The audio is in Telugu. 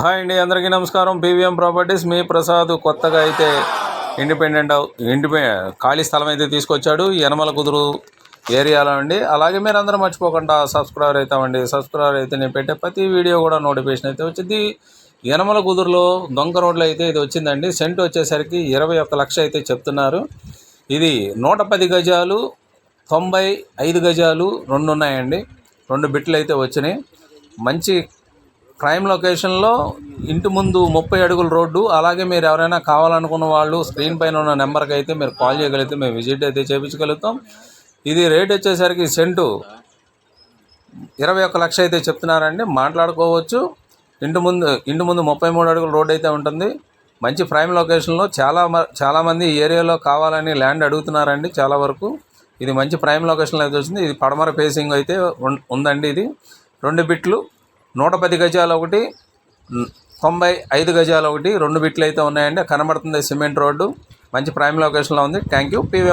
హాయ్ అండి అందరికీ నమస్కారం. పీవీఎం ప్రాపర్టీస్ మీ ప్రసాద్ కొత్తగా అయితే ఇండిపెండెంట్ ఇండిపె ఖాళీ స్థలం అయితే తీసుకొచ్చాడు. యనమల కుదురు ఏరియాలో అండి. అలాగే మీరు అందరూ మర్చిపోకుండా సబ్స్క్రైబర్ అవుతామండి. సబ్స్క్రైబర్ అయితే నేను పెట్టే ప్రతి వీడియో కూడా నోటిఫికేషన్ అయితే వచ్చింది. యనమల కుదురులో దొంగ రోడ్లో అయితే ఇది వచ్చిందండి. సెంట్ వచ్చేసరికి ఇరవై ఒక్క లక్ష అయితే చెప్తున్నారు. ఇది నూట పది గజాలు తొంభై ఐదు గజాలు రెండు ఉన్నాయండి రెండు బిట్లు అయితే వచ్చినాయి. మంచి ప్రైమ్ లొకేషన్లో ఇంటి ముందు ముప్పై అడుగుల రోడ్డు అలాగే మీరు ఎవరైనా కావాలనుకున్న వాళ్ళు స్క్రీన్ పైన ఉన్న నెంబర్కి అయితే మీరు కాల్ చేయగలిగితే మేము విజిట్ అయితే చేయించగలుగుతాం ఇది రేట్ వచ్చేసరికి సెంటు ఇరవై ఒక్క లక్ష అయితే చెప్తున్నారండి. మాట్లాడుకోవచ్చు. ఇంటి ముందు ఇంటి ముందు ముప్పై మూడు అడుగుల రోడ్ అయితే ఉంటుంది. మంచి ప్రైమ్ లొకేషన్లో చాలా మ- చాలామంది ఈ ఏరియాలో కావాలని ల్యాండ్ అడుగుతున్నారండి చాలా వరకు. ఇది మంచి ప్రైమ్ లొకేషన్లో అయితే వచ్చింది. ఇది పడమర ఫేసింగ్ అయితే ఉందండి ఇది. రెండు బిట్లు నూట పది గజాలు ఒకటి తొంభై ఐదు గజాలు ఒకటి రెండు బిట్లు అయితే ఉన్నాయండి. కనబడుతుంది సిమెంట్ రోడ్డు. మంచి ప్రైమ్ లొకేషన్లో ఉంది. Thank you PVM